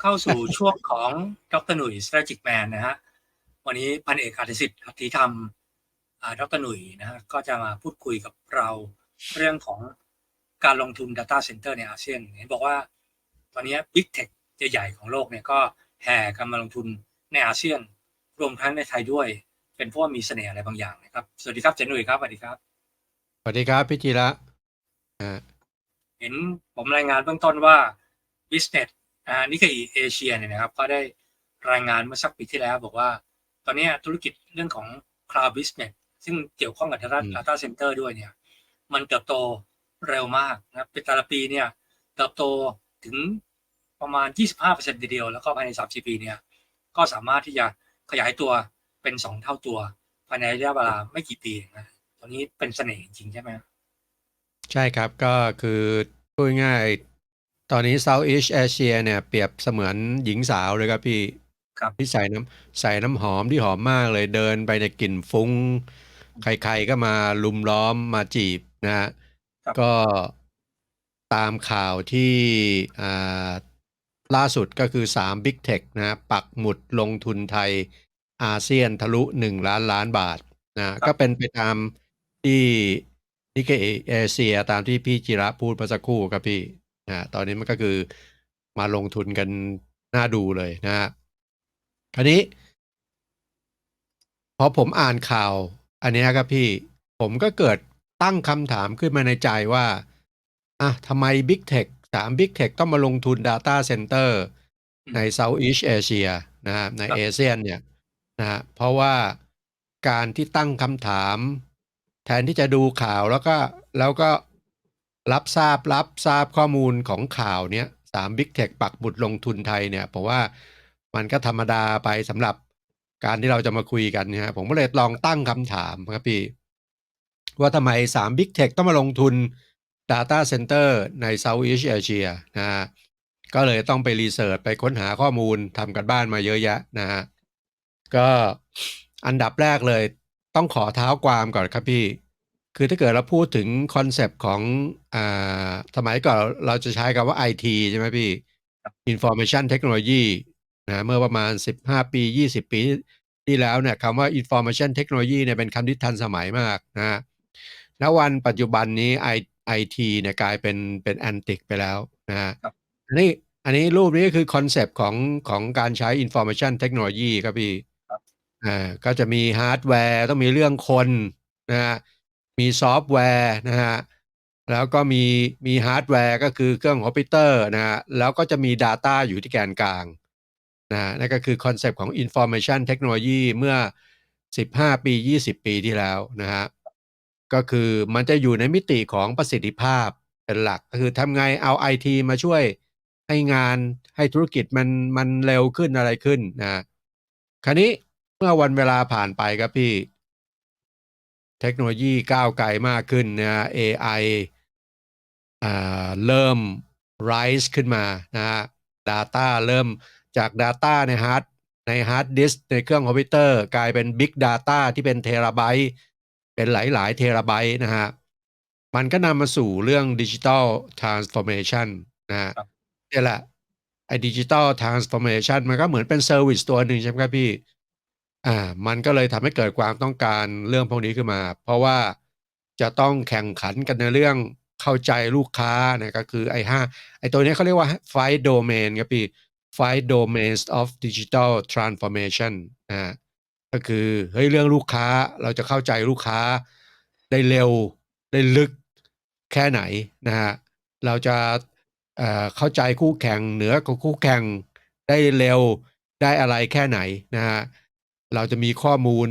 เข้าสู่ช่วงของดรหนุ่ย strategic man นะฮะวันนี้พันเอกอาทิสิทธิ์หัตถีธรรมอ่าดรหนุ่ยนะฮะก็จะมาพูดคุยกับเราเรื่องของการลงทุน Data Center ในอาเซียนเห็นบอกว่าตอนนี้ Big Tech ใหญ่ๆของโลกเนี่ยก็แห่กันมาลงทุนในอาเซียน รวมทั้งในไทยด้วย เป็นเพราะว่ามีเสน่ห์อะไรบางอย่างนะครับ สวัสดีครับเจนหนุ่ยครับสวัสดีครับสวัสดีครับพี่จิระอ่าเห็นผมรายงานเบื้องต้นว่า Business อ่านิกเกอีเอเชียเนี่ยนะครับก็ได้รายงานเมื่อสักปีที่แล้ว บอกว่า ตอนนี้ธุรกิจเรื่องของ Cloud Business ซึ่งเกี่ยวข้องกับ Data Data Center ด้วยเนี่ย มันเติบโตเร็วมากนะครับเป็นแต่ละปีเนี่ยเติบโตถึงประมาณ 25%ทีเดียว แล้วก็ภายใน3 4ปีเนี่ย ก็สามารถที่จะขยายตัวเป็น 2 เท่าตัว ภายในระยะเวลาไม่กี่ปีเองนะตอนนี้เป็นเสน่ห์จริงๆใช่ไหมใช่ครับก็คือพูดง่ายๆ ตอนนี้ Southeast Asia เนี่ย เปรียบเสมือนหญิงสาวเลยครับพี่ครับที่ใส่น้ำใส่น้ำหอมที่หอมมากเลยเดินไปในยกลิ่นฟุ้ง ใครๆก็มาลุมล้อมมาจีบนะฮะครับ ก็ตามข่าวที่อ่าล่าสุดก็คือ 3 Big Tech นะฮะปักหมุดลงทุนไทยอาเซียนทะลุ 1 ล้านล้านบาทนะก็เป็นไปตามที่นิกเกเอเชียตามที่พี่จิระพูดเมื่อสักครู่ครับพี่ นะตอนนี้มันก็คือมาลงทุนกันน่าดูเลยนะฮะคราวนี้พอผมอ่านข่าว อันเนี้ยครับพี่ผมก็เกิดตั้งคำถามขึ้นมาในใจว่าอะทำไม Big Tech สาม Big Tech ต้องมาลงทุน Data Center ใน Southeast Asia นะฮะในครับเอเชียนเนี่ยนะฮะเพราะว่าการที่ตั้งคำถาม แทนที่จะดูข่าวแล้วก็แล้วก็ รับทราบรับทราบข้อมูลของข่าวเนี้ยสาม Big Tech ปักบุดลงทุนไทยเนี่ยผมว่ามันก็ธรรมดาไปสำหรับการที่เราจะมาคุยกันนี่ยฮะผมก็เลยลองตั้งคำถามครับพี่ ว่าทำไม3 Big Tech ต้องมาลงทุน Data Center ใน Southeast Asia นะฮะก็เลยต้องไปรีเสิร์ชไปค้นหาข้อมูลทำกันบ้านมาเยอะแยะนะฮะก็อันดับแรกเลย ต้องขอเท้าความก่อนครับพี่ คือถ้าเกิดเราพูดถึงคอนเซปต์ของอ่าสมัยก่อนเราจะใช้คำว่า IT ใช่ไหมพี่ Information Technology นะเมื่อประมาณ 15 ปี 20 ปีที่แล้วเนี่ยคำว่า Information Technology เนี่ยเป็นคำที่ทันสมัยมากนะฮะณวันปัจจุบันนี้ I- IT เนี่ยกลายเป็นเป็นแอนติกไปแล้วนะฮะครับอันนี้อันนี้รูปนี้ก็คือคอนเซปต์ของของการใช้ Information Technology ครับพี่อ่าก็จะมีฮาร์ดแวร์ต้องมีเรื่องคนนะฮะ มีซอฟต์แวร์นะฮะแล้วก็มีมีฮาร์ดแวร์ก็คือเครื่องคอมพิวเตอร์นะฮะแล้วก็จะมี Data อยู่ที่แกนกลางนะนั่นก็คือคอนเซปต์ของ Information Technology เมื่อ 15 ปี 20 ปีที่แล้วนะฮะก็คือมันจะอยู่ในมิติของประสิทธิภาพเป็นหลักก็คือทำไงเอา IT มาช่วยให้งานให้ธุรกิจมันมันเร็วขึ้นอะไรขึ้นนะคราวนี้เมื่อวันเวลาผ่านไปครับพี่ เทคโนโลยีก้าวไกลมากขึ้นนะฮะ AI อ่าเริ่ม rise ขึ้นมานะฮะ Data เริ่มจาก Data ในฮาร์ดในฮาร์ดดิสในเครื่องคอมพิวเตอร์ กลายเป็น Big Data ที่เป็นเทราไบต์เป็นหลาย ๆ เทราไบต์นะฮะ มันก็นำมาสู่เรื่อง Digital Transformation นะฮะครับเนี่ยแหละไอ้ดิจิตอลทรานส์ฟอร์เมชันมันก็เหมือนเป็นเซอร์วิสตัวหนึ่งใช่ไหมครับพี่ อ่า มันก็เลยทำให้เกิดความต้องการเรื่องพวกนี้ขึ้นมา เพราะว่าจะต้องแข่งขันกันในเรื่องเข้าใจลูกค้านะก็คือไอ้ห้าไอ้ตัวนี้เขาเรียกว่า five domain ครับพี่ five domains of digital transformation อ่าก็คือเฮ้ยเรื่องลูกค้าเราจะเข้าใจลูกค้าได้เร็วได้ลึกแค่ไหนนะฮะเราจะเอ่อเข้าใจคู่แข่งเหนือกว่าคู่แข่งได้เร็วได้อะไรแค่ไหนนะฮะ เราจะมีข้อมูล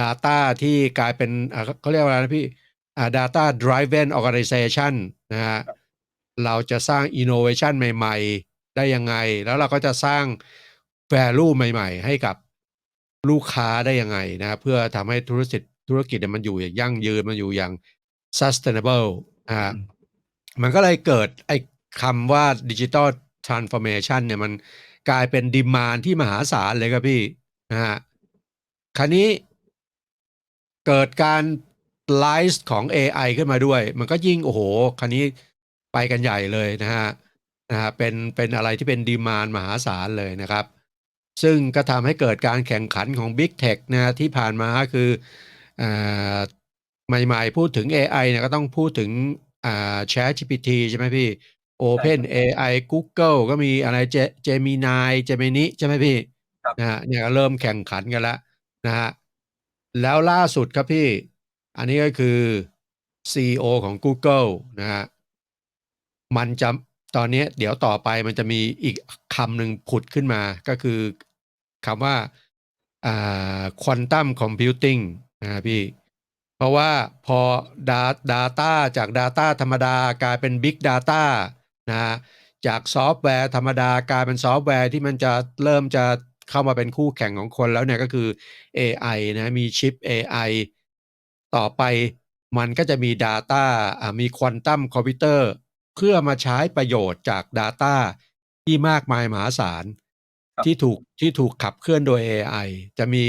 Data ที่กลายเป็นอ่าเขาเรียกว่าอะไรนะพี่อ่า data driven organization นะฮะเราจะสร้าง innovation ใหม่ ๆ ได้ยังไง แล้วเราก็จะสร้าง value ใหม่ ๆ ให้กับลูกค้าได้ยังไงนะเพื่อทำให้ธุรกิจธุรกิจเนี่ยมันอยู่อย่างยั่งยืนมันอยู่อย่าง sustainable นะฮะอืมมันก็เลยเกิดไอ้คำว่า digital transformation เนี่ยมันกลายเป็นดีมานที่มหาศาลเลยครับพี่ นะฮะคราวนี้เกิดการไลฟ์ของ AI ขึ้นมาด้วย มันก็ยิ่งโอ้โหคราวนี้ไปกันใหญ่เลยนะฮะนะฮะเป็นเป็นอะไรที่เป็นดีมานมหาศาลเลยนะครับ ซึ่งก็ทำให้เกิดการแข่งขันของ Big Tech นะฮะที่ผ่านมาคืออ่าใหม่ๆ พูดถึง AI เนี่ยก็ต้องพูดถึงอ่า ChatGPT ใช่ไหมพี่ Open AI Google ก็มีอะไร Ge- Gemini Gemini ใช่ไหมพี่ นะฮะเนี่ยก็เริ่มแข่งขันกันแล้วนะฮะแล้วล่าสุดครับพี่ อันนี้ก็คือ CEO ของ Google นะฮะมันจะตอนนี้เดี๋ยวต่อไปมันจะมีอีกคำหนึ่งผุดขึ้นมาก็คือคำว่าอ่า quantum computing นะพี่ เพราะว่าพอ Da- Data จาก Data ธรรมดากลายเป็น Big Data นะฮะจากซอฟต์แวร์ธรรมดากลายเป็นซอฟต์แวร์ที่มันจะเริ่มจะ เข้ามาเป็นคู่แข่งของคนแล้วเนี่ยก็คือ AI นะมีชิป AI ต่อไปมันก็จะมี Data อ่ามีควอนตัมคอมพิวเตอร์เพื่อมาใช้ประโยชน์จาก Data ที่มากมายมหาศาลครับที่ถูกที่ถูกขับเคลื่อนโดย AI จะมี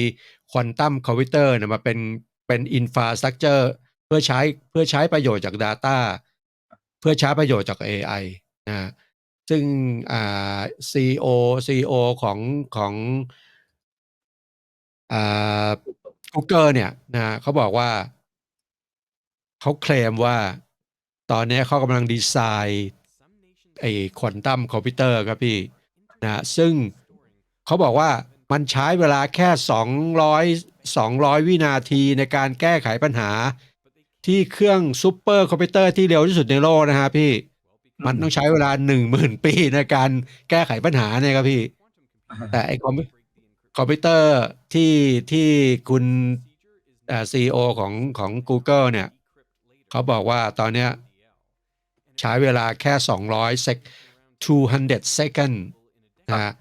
ควอนตัมคอมพิวเตอร์เนี่ยมาเป็นเป็นอินฟาสตรักเจอร์เพื่อใช้เพื่อใช้ประโยชน์จาก Data เพื่อใช้ประโยชน์จาก AI นะ ซึ่งอ่า CEO CEO ของของอ่า Google เนี่ยนะเขาบอกว่า เขาเคลมว่าตอนนี้เขากำลังดีไซน์ไอ้ควอนตัมคอมพิวเตอร์ครับพี่นะซึ่งเขาบอกว่ามันใช้เวลาแค่ 200 200 วินาทีในการแก้ไขปัญหา ที่เครื่องซูเปอร์คอมพิวเตอร์ที่เร็วที่สุดในโลกนะฮะพี่ มันต้องใช้เวลา10,000ปีในการแก้ไขปัญหาเนี่ยครับพี่ แต่ไอ้คอมพิคอมพิวเตอร์ที่ที่คุณเอ่อซีอของของ Google เนี่ย เขาบอกว่าตอนเนี้ยใช้เวลาแค่200เซก200 second นะฮะ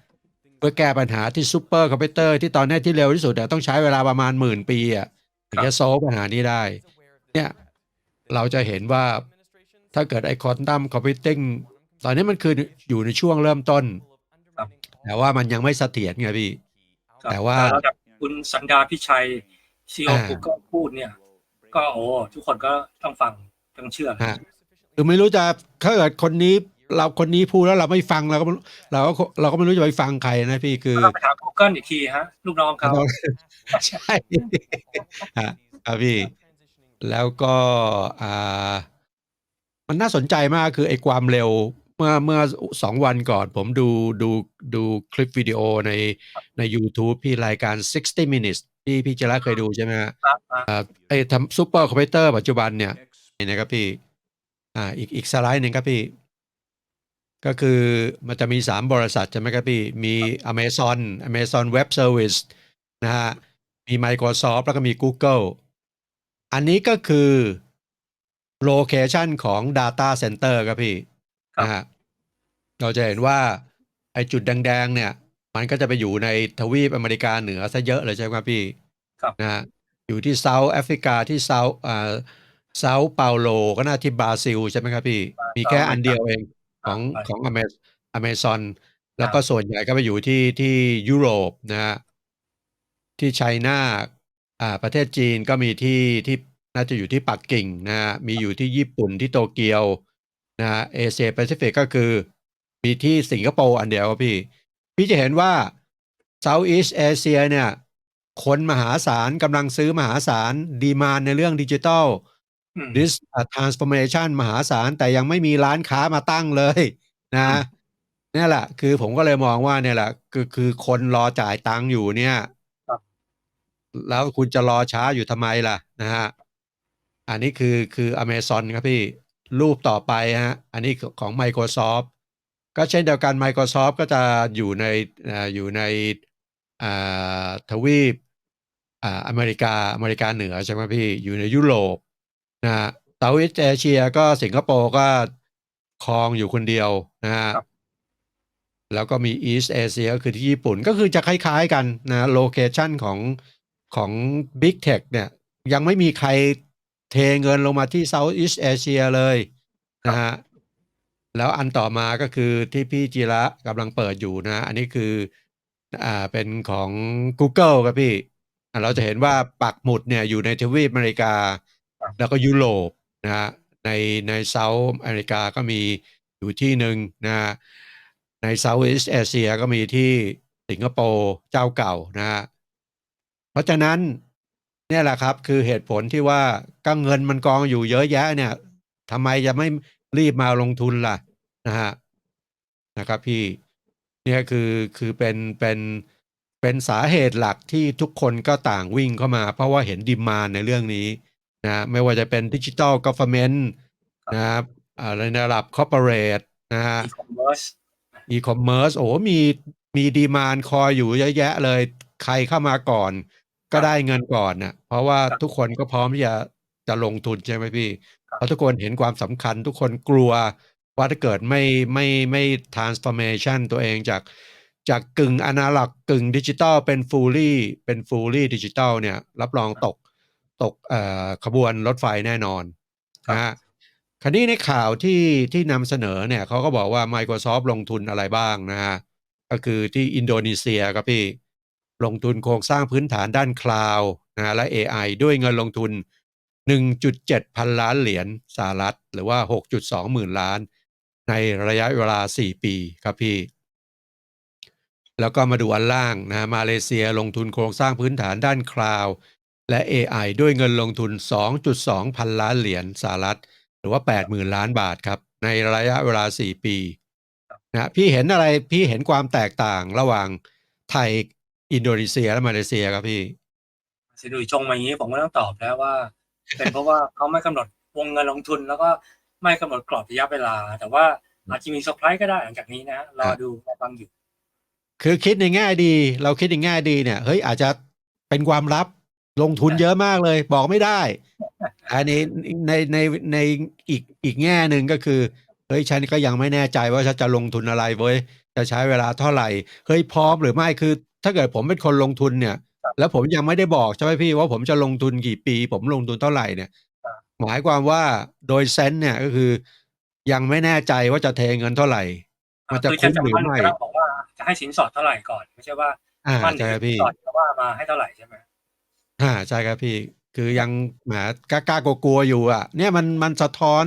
เพื่อแก้ปัญหาที่ซูเปอร์คอมพิวเตอร์ที่ตอนเนี้ยที่เร็วที่สุดอะต้องใช้เวลาประมาณหมื่นปีอะถึงจะโซฟปัญหานี้ได้ เนี่ยเราจะเห็นว่า ถ้าเกิดไอ้ควอนตัมคอมพิวติ้งตอนนี้มันคืออยู่ในช่วงเริ่มต้นครับแต่ว่ามันยังไม่เสถียรไงพี่ครับแต่ว่าระดับคุณสันดาพิชัยซีโออ่ากูก็พูดเนี่ย ก็โอ้ทุกคนก็ต้องฟังต้องเชื่อฮะคือไม่รู้จะถ้าเกิดคนนี้เราคนนี้พูดแล้วเราไม่ฟังเราก็ไม่รู้เราก็เราก็ไม่รู้จะไปฟังใครนะพี่คือก็ไปถาม Google อีกทีฮะ ลูกน้องเขาใช่ฮะครับพี่ แล้วก็อ่า มันน่าสนใจมากคือไอ้ความเร็วเมื่อเมื่อสองวันก่อนผมดูดูดูคลิปวิดีโอในใน YouTube พี่รายการ 60 minutes พี่พี่เจระเคยดูใช่ไหมฮะครับอ่าไอ้ทำซูเปอร์คอมพิวเตอร์ปัจจุบันเนี่ยนี่นะครับพี่ อ่าอีกอีกสไลด์หนึ่งครับพี่ ก็คือมันจะมีสามบริษัทใช่ไหมครับพี่ มี Amazon Amazon Web Service นะฮะมี Microsoft แล้วก็มี Google อันนี้ก็คือ โลเคชันของ Data Center ครับพี่ครับนะฮะเราจะเห็นว่าไอ้จุดแดงๆเนี่ย มันก็จะไปอยู่ในทวีปอเมริกาเหนือซะเยอะเลยใช่ไหมครับพี่ครับนะฮะอยู่ที่เซาท์แอฟริกาที่เซาอ่าเซาเปาโลก็น่าที่บราซิลใช่ไหมครับพี่ มีแค่อันเดียวเองของอ่าของอเมอเมซอนแล้วก็ส่วนใหญ่ก็ไปอยู่ที่ที่ยุโรปนะฮะที่ไชน่าอ่าประเทศจีนก็มีที่ที่ น่าจะอยู่ที่ปักกิ่งนะฮะมีอยู่ที่ญี่ปุ่นที่โตเกียวนะฮะเอเชียแปซิฟิกก็คือ มีที่สิงคโปร์อันเดียวครับพี่ พี่จะเห็นว่า Southeast Asia เนี่ยคนมหาศาลกำลังซื้อมหาศาลดีมานในเรื่องดิจิทัลอืม this transformation มหาศาลแต่ยังไม่มีร้านค้ามาตั้งเลยนะอืมเนี่ยแหละ คือผมก็เลยมองว่าเนี่ยแหละคือคือคนรอจ่ายตังค์อยู่เนี่ยครับแล้วคุณจะรอช้าอยู่ทำไมล่ะนะฮะ อันนี้คือคือ Amazon ครับพี่ รูปต่อไปฮะ อันนี้ของ Microsoft ก็เช่นเดียวกัน Microsoft ก็จะอยู่ในอ่าอยู่ในอ่าทวีปอ่าอเมริกาอเมริกาเหนือใช่ไหมพี่อยู่ในยุโรปนะฮะเซาท์อีสเอเชียก็สิงคโปร์ก็ครองอยู่คนเดียวนะฮะครับแล้วก็มี East Asia ก็คือที่ญี่ปุ่นก็คือจะคล้ายๆกันนะโลเคชันของของ Big Tech เนี่ยยังไม่มีใคร เทเงินลงมาที่ Southeast Asia เลยนะฮะแล้วอันต่อมาก็คือที่พี่จีระกำลังเปิดอยู่นะ อันนี้คืออ่าเป็นของ Google ครับพี่อะเราจะเห็นว่าปักหมุดเนี่ยอยู่ในทวีปอเมริกาครับแล้วก็ยุโรปนะฮะในในเซาท์อเมริกาก็มีอยู่ที่หนึ่งนะฮะใน Southeast Asia ก็มีที่สิงคโปร์เจ้าเก่านะฮะเพราะฉะนั้น เนี่ยแหละครับ คือเหตุผลที่ว่าก็เงินมันกองอยู่เยอะแยะเนี่ยทำไมจะไม่รีบมาลงทุนล่ะนะฮะนะครับพี่เนี่ยคือคือเป็นเป็นเป็นสาเหตุหลักที่ทุกคนก็ต่างวิ่งเข้ามา เพราะว่าเห็นดิมานในเรื่องนี้นะไม่ว่าจะเป็นดิจิ t a ลก o ฟ e r n m e n t นะครับอะไรในระดับคอร์ปอเรทนะฮะอีคอมเมิร์ซอีคอมเมิร์ซโอ้มีมีดีมานคอยอยู่เยอะแยะเลย ใครเข้ามาก่อน ก็ได้เงินก่อนน่ะเพราะว่าทุกคนก็พร้อมที่จะจะลงทุนใช่ไหมพี่ เพราะทุกคนเห็นความสำคัญ ทุกคนกลัวว่าถ้าเกิดไม่ไม่ไม่ transformation ตัวเองจากจากกึ่งอนาล็อกกึ่งดิจิตอลเป็น fully เป็น fully ดิจิตอลเนี่ยรับรองตกตกเอ่อขบวนรถไฟแน่นอนนะฮะคราวนี้ในข่าวที่ที่นำเสนอเนี่ยเขาก็บอกว่า Microsoft ลงทุนอะไรบ้างนะฮะก็คือที่อินโดนีเซียครับพี่ ลงทุนโครงสร้างพื้นฐานด้านคลาวด์นะและ AI ด้วยเงินลงทุน 1.7 พันล้านเหรียญสหรัฐ หรือว่า 6.2 หมื่นล้าน ในระยะเวลา 4 ปีครับพี่ แล้วก็มาดูอันล่างนะมาเลเซียลงทุนโครงสร้างพื้นฐานด้านคลาวด์และ AI ด้วยเงินลงทุน 2.2 พันล้านเหรียญสหรัฐ หรือว่า 80,000 ล้านบาทครับ ในระยะเวลา 4 ปีนะพี่เห็นอะไรพี่เห็นความแตกต่างระหว่างไทย อินโดนีเซียและมาเลเซียครับพี่สิดุยชงมาอย่างนี้ผมก็ต้องตอบแล้วว่า เป็นเพราะว่าเขาไม่กำหนดวงเงินลงทุน แล้วก็ไม่กำหนดกรอบระยะเวลา แต่ว่าอาจจะมีเซอร์ไพรส์ก็ได้หลังจากนี้นะรอดูรอฟังอยู่คือคิดในแง่ดี เราคิดในแง่ดีเนี่ยเฮ้ยอาจจะเป็นความลับลงทุนเยอะมากเลย บอกไม่ได้ อันนี้ในในในอีกอีกแง่หนึ่งก็คือเฮ้ยฉันก็ยังไม่แน่ใจว่าฉันจะลงทุนอะไรเว้ยจะใช้เวลาเท่าไหร่เฮ้ยพร้อมหรือไม่คือ ถ้าเกิดผมเป็นคนลงทุนเนี่ย แล้วผมยังไม่ได้บอกใช่ไหมพี่ว่าผมจะลงทุนกี่ปี ผมลงทุนเท่าไหร่เนี่ย หมายความว่าโดยเซนส์เนี่ยก็คือ ยังไม่แน่ใจว่าจะเทเงินเท่าไหร่ มันจะคือคุ้มหรือไม่ก็ต้องบอกว่าจะให้สินสอดเท่าไหร่ก่อนไม่ใช่ว่าอ่ามั่นใช่ครับสิพี่นสอดแต่ว่ามาให้เท่าไหร่ใช่ไหมอ่าใช่ครับพี่คือยังแหมกล้ากลัวๆอยู่อะ เนี่ยมันมันสะท้อน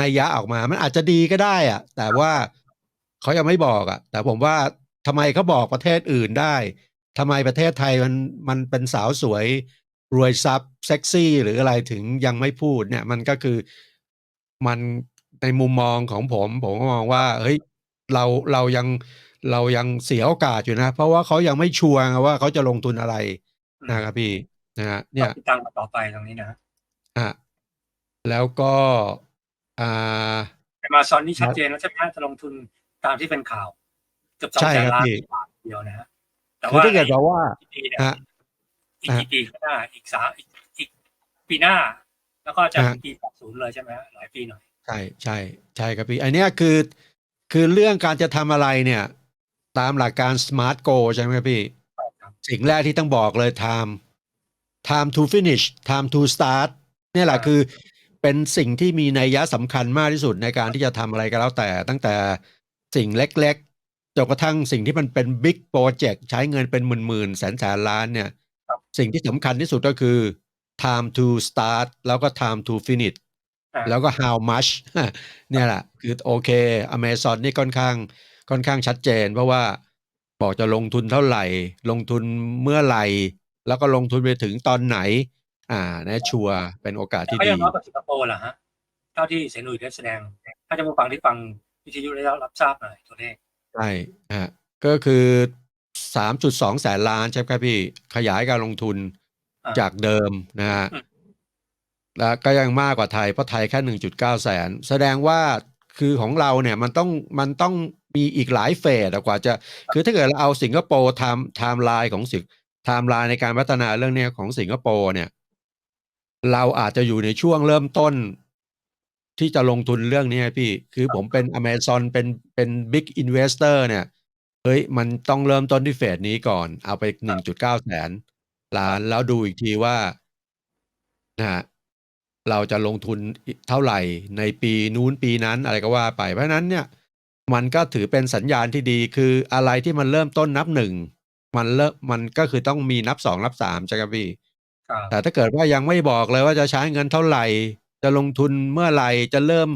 นัยยะออกมา มันอาจจะดีก็ได้อะ แต่ว่าเขายังไม่บอกอะ แต่ผมว่า ทำไมเขาบอกประเทศอื่นได้ทำไมประเทศไทยมันมันเป็นสาวสวยรวยซับเซ็กซี่หรืออะไรถึงยังไม่พูดเนี่ย มันก็คือมันในมุมมองของผม ผมก็มองว่า เฮ้ยเราเรายังเรายังเสียโอกาสอยู่นะ เพราะว่าเขายังไม่ชัวร์ไงว่าเขาจะลงทุนอะไรนะครับพี่นะฮะเนี่ยติดตามกันต่อไปตรงนี้นะอะแล้วก็อ่าแต่มาซอนนี่ชัดเจนแล้วใช่ไหมจะลงทุนตามที่เป็นข่าว เกือบสองใช่แสคนรับล้านพี่บาทเดียวนะฮะแต่คือว่าถ้าเกิดบอกว่าอีกปีเนี่ยฮะอีกกี่ปีข้างหน้าอีกสามอีกอีกปีหน้า แล้วก็จะฮะถึงปีแปดศูนย์เลยใช่ไหมฮะหลายปีหน่อยใช่ใช่ใช่ครับพี่อันเนี้ยคือคือเรื่องการจะทำอะไรเนี่ย ตามหลักการ smart go ใช่ไหมครับพี่ครับสิ่งแรกที่ต้องบอกเลย time time to finish time to start เนี่ยแหละคือเป็นสิ่งที่มีนัยยะสำคัญมากที่สุดในการที่จะทำอะไรก็แล้วแต่ ตั้งแต่สิ่งเล็กๆ จนกระทั่งสิ่งที่มันเป็น big project ใช้เงินเป็นหมื่นๆแสนแสนล้านเนี่ยสิ่งที่สำคัญที่สุดก็คือ time to start แล้วก็ time to finish อ่าแล้วก็ how much เนี่ยแหละคือโอเค Amazon นี่ค่อนข้างค่อนข้างชัดเจน เพราะว่าบอกจะลงทุนเท่าไหร่ ลงทุนเมื่อไหร่ แล้วก็ลงทุนไปถึงตอนไหน อ่าแน่ชัวร์เป็นโอกาสที่ก็ดียังน้อยกว่าสิงคโปร์แหละฮะ เท่าที่เสนุยได้แสดง ถ้าจะมาฟังที่ฟังวิทยุได้รับทราบหน่อยตัวเลข ใช่ฮะก็คือ 3.2แสนล้านใช่ไหมครับพี่ ขยายการลงทุนอ่าจากเดิมนะฮะอืม แล้วก็ยังมากกว่าไทย เพราะไทยแค่ 1.9แสนแสดงว่า คือของเราเนี่ยมันต้อง มันต้องมีอีกหลายเฟสอะ กว่าจะคือถ้าเกิดเราเอาสิงคโปร์ ไทม์ ไทม์ไลน์ของสิง ไทม์ไลน์ในการพัฒนาเรื่องเนี้ยของสิงคโปร์เนี่ย เราอาจจะอยู่ในช่วงเริ่มต้น ที่จะลงทุนเรื่องนี้พี่ คือผมเป็น Amazon เป็นเป็นบิ๊กอินเวสเตอร์เนี่ย เฮ้ย มันต้องเริ่มต้นที่เฟสนี้ก่อน เอาไป1.9แสนล้านแล้วดูอีกทีว่านะฮะเราจะลงทุนเท่าไหร่ในปีนู้นปีนั้นอะไรก็ว่าไป เพราะฉะนั้นเนี่ย มันก็ถือเป็นสัญญาณที่ดีคืออะไรที่มันเริ่มต้นนับหนึ่งมันเริ่มมันก็คือต้องมีนับสองนับสามใช่ครับพี่ครับแต่ถ้าเกิดว่ายังไม่บอกเลยว่าจะใช้เงินเท่าไหร่ จะลงทุนเมื่อไหร่จะเริ่ม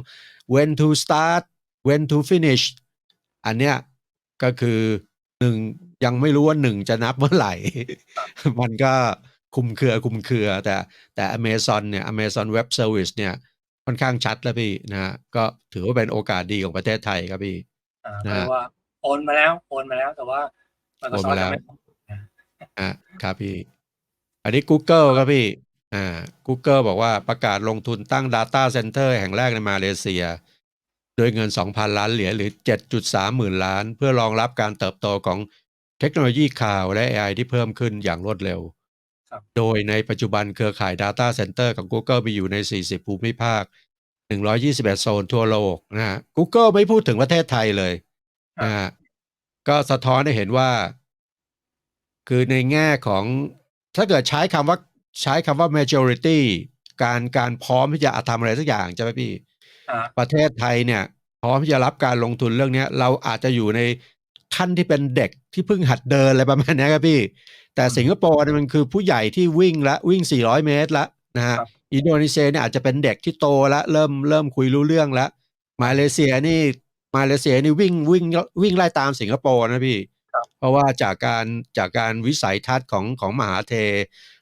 when to start when to finish อันเนี้ยก็คือหนึ่งยังไม่รู้ว่าหนึ่งจะนับเมื่อไหร่ มันก็คุมเครือคุมเครือ แต่แต่ Amazon เนี่ย Amazon Web Service เนี่ยค่อนข้างชัดแล้วพี่นะฮะก็ถือว่าเป็นโอกาสดีของประเทศไทยครับพี่อ่านะก็ฮะเรียกว่าโอนมาแล้วโอนมาแล้วแต่ว่าโอนมา Microsoft แล้วยังไม่อะครับพี่ อันนี้ Google ครับพี่ อ่า Google บอกว่าประกาศลงทุนตั้ง Data Center แห่งแรกในมาเลเซีย โดยเงิน 2,000 ล้านเหรียญหรือ 7.3 หมื่นล้าน เพื่อรองรับการเติบโตของเทคโนโลยีข่าวและ AI ที่เพิ่มขึ้นอย่างรวดเร็วครับโดยในปัจจุบันเครือข่าย Data Center ของ Google มีอยู่ใน 40 ภูมิภาค 121 โซนทั่วโลกนะฮะ Google ไม่พูดถึงประเทศไทยเลยนะฮะก็สะท้อนให้เห็นว่า คือในแง่ของถ้าเกิดใช้คำว่า ใช้คำว่า majority การการพร้อมที่จะทำอะไรสักอย่างใช่ไหมพี่อ่าประเทศไทยเนี่ย พร้อมที่จะรับการลงทุนเรื่องเนี้ยเราอาจจะอยู่ในขั้นที่เป็นเด็กที่เพิ่งหัดเดินอะไรประมาณเนี้ยครับพี่ แต่สิงคโปร์เนี่ยมันคือผู้ใหญ่ที่วิ่งละวิ่ง 400 เมตรละนะฮะครับอินโดนีเซียเนี่ยอาจจะเป็นเด็กที่โตแล้วเริ่มเริ่มคุยรู้เรื่องแล้ว มาเลเซียนี่มาเลเซียนี่วิ่งวิ่งวิ่งไล่ตามสิงคโปร์นะพี่ครับเพราะว่าจากการจากการวิสัยทัศน์ของของมหาเท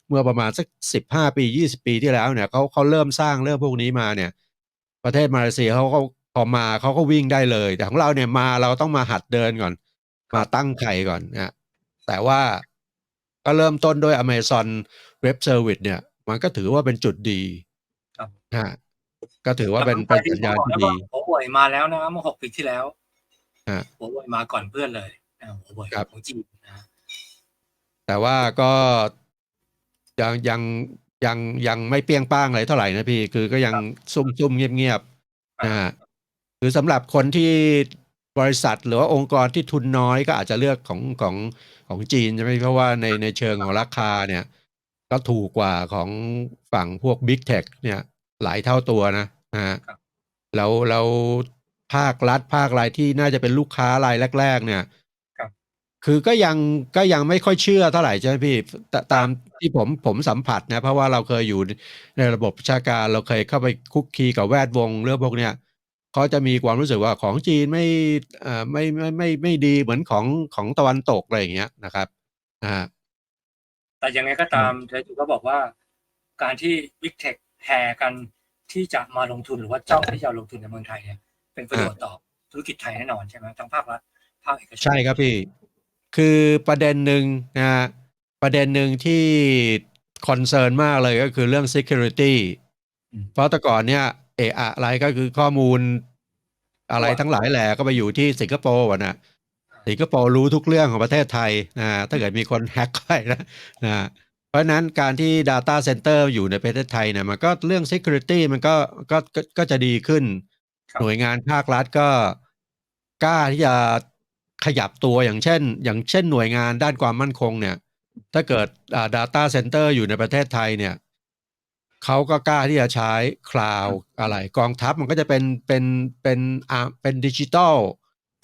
เมื่อประมาณสักสิบห้าปียี่สิบปีที่แล้วเนี่ยเขาเขาเริ่มสร้างเรื่องพวกนี้มาเนี่ย ประเทศมาเลเซียเขาก็พอมาเขาก็วิ่งได้เลย แต่ของเราเนี่ยมาเราต้องมาหัดเดินก่อน มาตั้งไข่ก่อนนะแต่ว่าก็เริ่มต้นด้วย Amazon Web Service เนี่ย มันก็ถือว่าเป็นจุดดีครับนะฮะก็ถือว่าเป็นเป็นสัญญาณที่ดีหัวเว่ยมาแล้วนะเมื่อหกปีที่แล้วฮะหัวเว่ยมาก่อนเพื่อนเลยนะหัวเว่ยครับของจีนนะแต่ว่าก็ ยังยังยังยังไม่เปรี้ยงป้างอะไรเท่าไหร่นะพี่ คือก็ยังซุ่มซุ่มเงียบเงียบๆนะฮะคือสำหรับคนที่บริษัทหรือว่าองค์กรที่ทุนน้อยก็อาจจะเลือกของของของจีนใช่ไหมเพราะว่าในในเชิงของราคาเนี่ย ก็ถูกกว่าของฝั่งพวก Big Tech เนี่ย หลายเท่าตัวนะนะฮะครับแล้วแล้วภาครัฐภาครายที่น่าจะเป็นลูกค้ารายแรก ๆ เนี่ย ครับคือก็ยังก็ยังไม่ค่อยเชื่อเท่าไหร่ใช่ไหมพี่ตตามที่ผมผมสัมผัสนะ เพราะว่าเราเคยอยู่ในระบบราชการเราเคยเข้าไปคุกคีกับแวดวงเรื่องพวกเนี้ยเขาจะมีความรู้สึกว่าของจีนไม่เอ่อไม่ไม่ไม่ไม่ดีเหมือนของของตะวันตกอะไรอย่างเงี้ยนะครับอ่าแต่ยังไงก็ตามเจจูก็บอกว่า การที่ Big Tech แห่กันที่จะมาลงทุนหรือว่าจ้องที่จะลงทุนในเมืองไทยเนี่ยเป็นประโยชน์ต่อธุรกิจไทยแน่นอนใช่ไหมทั้งภาครัฐภาคเอกชนใช่ครับพี่ คือประเด็นหนึ่งนะฮะประเด็นหนึ่งที่คอนเซิร์นมากเลยก็คือเรื่อง security อืมเพราะแต่ก่อนเนี่ยเอะอะไรก็คือข้อมูลอะไรทั้งหลายแหล่ก็ไปอยู่ที่สิงคโปร์อะนะสิงคโปร์รู้ทุกเรื่องของประเทศไทยนะถ้าเกิดมีคนแฮ็กเข้าไปนะนะเพราะฉะนั้นการที่ Data Center อยู่ในประเทศไทยเนี่ยมันก็เรื่อง security มันก็ก็ก็ก็จะดีขึ้นครับหน่วยงานภาครัฐก็กล้าที่จะ ขยับตัวอย่างเช่น อย่างเช่นหน่วยงานด้านความมั่นคงเนี่ย ถ้าเกิดอ่า data center อยู่ในประเทศไทยเนี่ยเขาก็กล้าที่จะใช้คลาวอะไร กองทัพมันก็จะเป็นเป็นเป็นอ่าเป็นดิจิตอล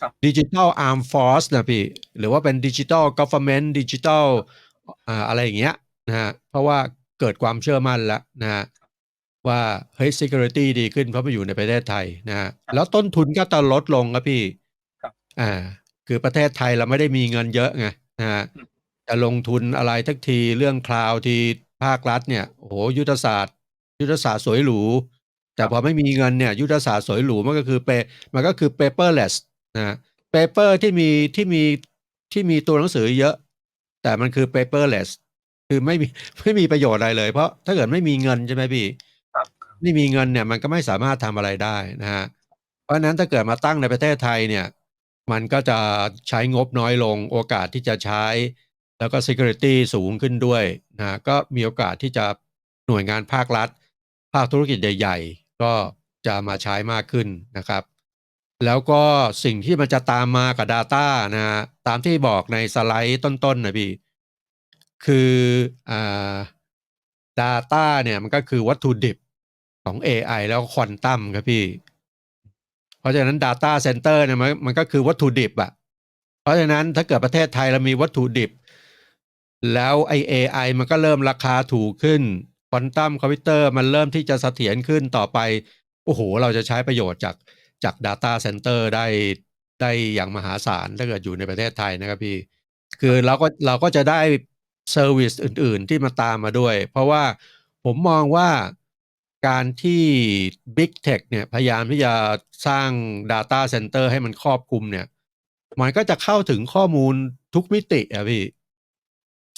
ครับดิจิตอลอาร์มฟอร์สนะพี่ หรือว่าเป็นดิจิตอลก o v e r n m e n t ดิจิตอลอ่าอะไรอย่างเงี้ยนะฮะเพราะว่าเกิดความเชื่อมั่นแล้วนะฮะว่าเฮ้ย security ดีขึ้นเพราะมาอยู่ในประเทศไทยนะฮะแล้วต้นทุนก็จะลดลงครับพี่ครับอ่า คือประเทศไทยเราไม่ได้มีเงินเยอะไงนะฮะอืมจะลงทุนอะไรทักทีเรื่องคลาวที่ภาครัฐเนี่ยโอ้โหยุทธศาสตร์ ยุทธศาสตร์สวยหรู แต่พอไม่มีเงินเนี่ย ยุทธศาสตร์สวยหรูมันก็คือเปมันก็คือ paperless นะ paper ที่มีที่มีที่มีตัวหนังสือเยอะ แต่มันคือ paperless คือไม่มีไม่มีประโยชน์อะไรเลย เพราะถ้าเกิดไม่มีเงินใช่ไหมพี่ครับไม่มีเงินเนี่ยมันก็ไม่สามารถทำอะไรได้นะฮะเพราะฉะนั้นถ้าเกิดมาตั้งในประเทศไทยเนี่ย มันก็จะใช้งบน้อยลงโอกาสที่จะใช้ แล้วก็ security สูงขึ้นด้วยนะก็มีโอกาสที่จะหน่วยงานภาครัฐ ภาคธุรกิจใหญ่ ๆ ก็จะมาใช้มากขึ้นนะครับ แล้วก็สิ่งที่มันจะตามมากับ Data นะตามที่บอกในสไลด์ต้นๆนะพี่ คืออ่า Data เนี่ยมันก็คือวัตถุดิบของ AI แล้วควอนตัมครับพี่ ราะฉะนั้น Data Center เนี่ยมันมันก็คือวัตถุดิบอะเพราะฉะนั้นถ้าเกิดประเทศไทยเรามีวัตถุดิบ แล้วไอ AI มันก็เริ่มราคาถูกขึ้นคอนตัมคอมพิวเตอร์มันเริ่มที่จะเสถียรขึ้นต่อไป โอ้โห เราจะใช้ประโยชน์จากจาก Data Center ได้ได้อย่างมหาศาลถ้าเกิดอยู่ในประเทศไทยนะครับพี่ คือเราก็เราก็จะได้เซอร์วิสอื่น ๆ ที่มาตามมาด้วย เพราะว่าผมมองว่า การที่ Big Tech เนี่ยพยายามที่จะสร้าง Data Center ให้มันครอบคลุมเนี่ย มันก็จะเข้าถึงข้อมูลทุกมิติอะพี่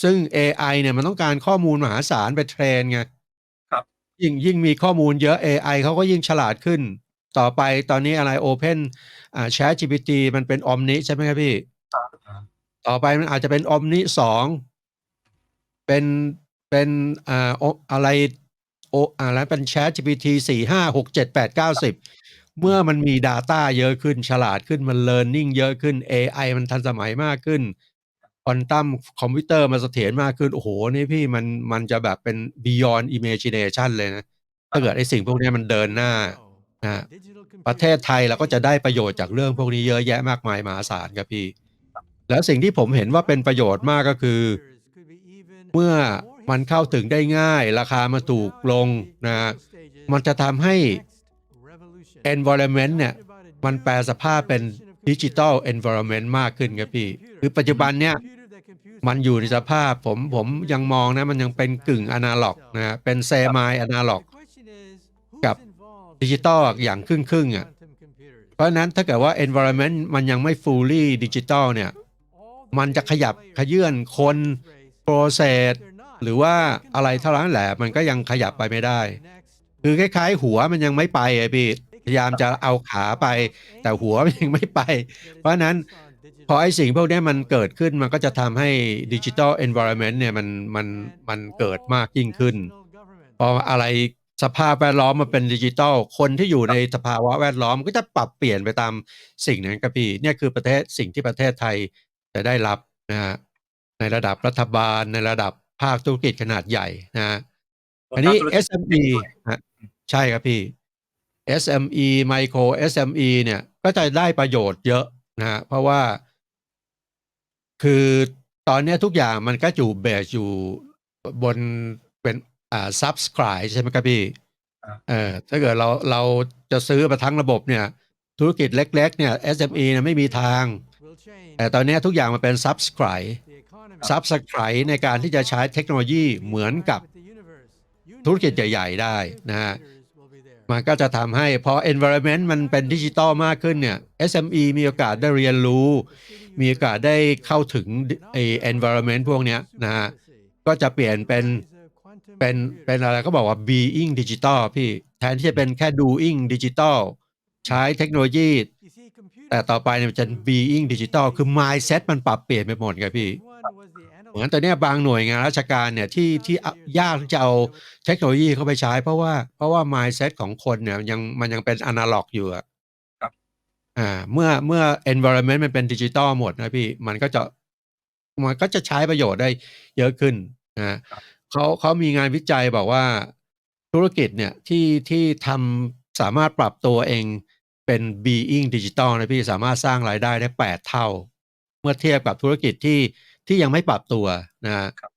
ซึ่ง AI เนี่ยมันต้องการข้อมูลมหาศาลไปเทรนไงครับ ยิ่งยิ่งมีข้อมูลเยอะ AI เขาก็ยิ่งฉลาดขึ้น ต่อไปตอนนี้อะไร Open อ่า Chat GPT มันเป็น Omni ใช่ไหมครับพี่อ่าต่อไปมันอาจจะเป็น Omni สองเป็นเป็นอ่าโออะไร โออะไรเป็น Chat GPT สี่ห้าหกเจ็ดแปดเก้าสิบเมื่อมันมี Data เยอะขึ้นฉลาดขึ้นมัน Learning เยอะขึ้น AI มันทันสมัยมากขึ้นควอนตัมคอมพิวเตอร์มันเสถียรมากขึ้น โอ้โห นี่พี่มันมันจะแบบเป็น beyond imagination เลยนะ ถ้าเกิดไอ้สิ่งพวกนี้มันเดินหน้านะประเทศไทยเราก็จะได้ประโยชน์จากเรื่องพวกนี้เยอะแยะมากมายมหาศาลครับพี่ แล้วสิ่งที่ผมเห็นว่าเป็นประโยชน์มากก็คือ เมื่อ มันเข้าถึงได้ง่าย ราคามันถูกลงนะมันจะทำให้ environment เนี่ย มันแปลสภาพเป็นดิจิ t a ล environment มากขึ้นครับพี่ คือปัจจุบันเนี่ย มันอยู่ในสภาพผมผมยังมองนะ มันยังเป็นกึ่งอนาล็อกนะเป็นเซมายอนาล็อก กับดิจิตอลอย่างครึ่งครึ่งอะเพราะนั้นถ้าเกิดว่า environment มันยังไม่ fully digital เนี่ย มันจะขยับขยื่นคน process หรือว่าอะไรเท่านั้นแหละมันก็ยังขยับไปไม่ได้ คือคล้ายๆ หัวมันยังไม่ไปไอ้พี่พยายามจะเอาขาไป แต่หัวมันยังไม่ไป เพราะนั้นพอไอ้สิ่งพวกนี้มันเกิดขึ้นมันก็จะทำให้ดิจิ t a ล environment เนี่ยมันมันมันเกิดมากยิ่งขึ้น พออะไรสภาพแวดล้อมมันเป็นดิจิตอลคนที่อยู่ในสภาวะแวดล้อมก็จะปรับเปลี่ยนไปตามสิ่งนั้นครับพี่เนี่ยคือประเทศสิ่งที่ประเทศไทยจะได้รับนะฮะในระดับรัฐบาลในระดับ ภาคธุรกิจขนาดใหญ่นะฮะอันนี้รวมทั้งธุรกิจ SME ฮะใช่ครับพี่ SME Micro SME เนี่ยก็จะได้ประโยชน์เยอะนะฮะเพราะว่า คือตอนเนี้ยทุกอย่างมันก็อยู่เบสอยู่บนเป็นอ่า subscribe ใช่ไหมครับพี่อ่าเออถ้าเกิดเราเราจะซื้อมาทั้งระบบเนี่ย ธุรกิจเล็ก ๆ เนี่ย SME เนี่ยไม่มีทาง แต่ตอนเนี้ยทุกอย่างมันเป็น subscribe subscribe ในการที่จะใช้เทคโนโลยีเหมือนกับธุรกิจใหญ่ ๆ ได้นะฮะมันก็จะทำให้พอ environment มันเป็นดิจิตอลมากขึ้นเนี่ย SME มีโอกาสได้เรียนรู้ มีโอกาสได้เข้าถึงไอ้ environment พวกเนี้ยนะฮะก็จะเปลี่ยนเป็นเป็นเป็นอะไรก็บอกว่า being digital พี่แทนที่จะเป็นแค่ doing digital ใช้เทคโนโลยี แต่ต่อไปเนี่ยจะ being digital คือ mindset มันปรับเปลี่ยนไปหมดครับพี่ เหมือนตอนเนี้ยบางหน่วยงานราชการเนี่ยที่ที่เอายากที่จะเอาเทคโนโลยีเข้าไปใช้ เพราะว่าเพราะว่า mindset ของคนเนี่ยยังมันยังเป็นอนาล็อกอยู่อะครับอ่าเมื่อเมื่อ environment มันเป็นดิจิตอลหมดนะพี่มันก็จะมันก็จะใช้ประโยชน์ได้เยอะขึ้นนะเขาเขามีงานวิจัยบอกว่าธุรกิจเนี่ยที่ที่ทำสามารถปรับตัวเองเป็น being digital นะพี่สามารถสร้างรายได้ได้แปดเท่า เมื่อเทียบกับธุรกิจที่ ที่ยังไม่ปรับตัวนะฮะครับ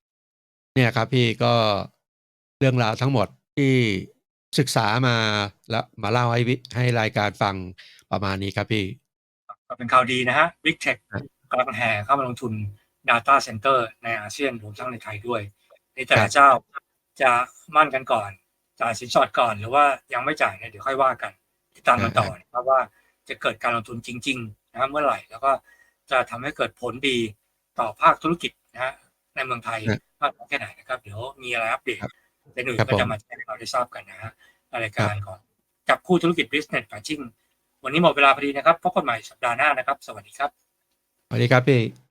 เนี่ยครับพี่ก็เรื่องราวทั้งหมดที่ศึกษามาแล้วมาเล่าให้วิให้รายการฟังประมาณนี้ครับพี่ก็เป็นข่าวดีนะฮะ Big Tech ครับกำลังแห่เข้ามาลงทุน Data Center ในอาเซียนรวมทั้งในไทยด้วยในแต่ครัละบเจ้าจะมั่นกันก่อน จ่ายสินสอดก่อนหรือว่ายังไม่จ่ายเนี่ยเดี๋ยวค่อยว่ากันติดตามกันต่อนะครับว่าจะเกิดการลงทุนจริง ๆ นะครับเมื่อไหร่ แล้วก็จะทำให้เกิดผลดี ต่อภาคธุรกิจนะฮะในเมืองไทยครับมากน้อยแค่ไหนนะครับ เดี๋ยวมีอะไรอัปเดตครับในหน่วยครับก็จะผมมาแจ้งให้เราได้ทราบกันนะฮะในรายการของจับคู่ธุรกิจ Business Matching วันนี้หมดเวลาพอดีนะครับพบกันใหม่สัปดาห์หน้านะครับ สวัสดีครับ สวัสดีครับพี่